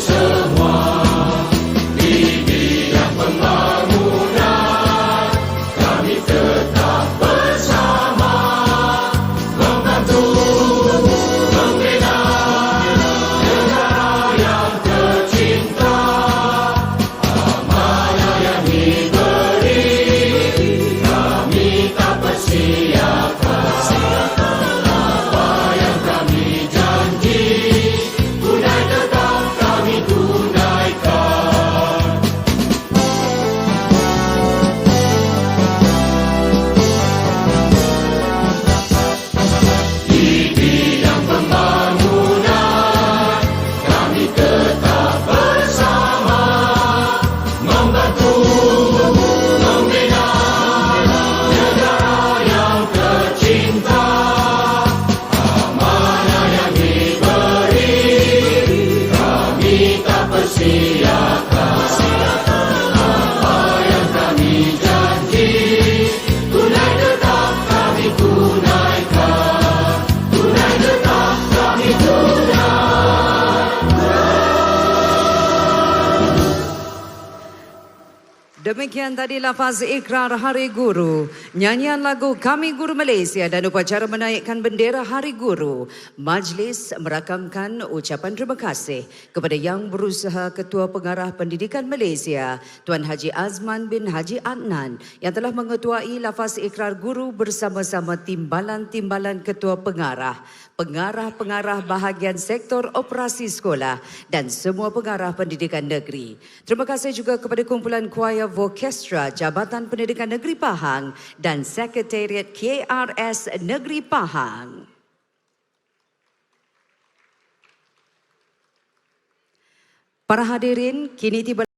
Jesus. Demikian tadi lafaz ikrar Hari Guru, nyanyian lagu Kami Guru Malaysia dan upacara menaikkan bendera Hari Guru. Majlis merakamkan ucapan terima kasih kepada Yang Berusaha Ketua Pengarah Pendidikan Malaysia, Tuan Haji Azman bin Haji Adnan yang telah mengetuai lafaz ikrar guru bersama-sama timbalan-timbalan Ketua Pengarah, pengarah-pengarah bahagian sektor operasi sekolah dan semua pengarah pendidikan negeri. Terima kasih juga kepada kumpulan kuaya Vokestra Jabatan Pendidikan Negeri Pahang dan Sekretariat KRS Negeri Pahang. Para hadirin, kini tiba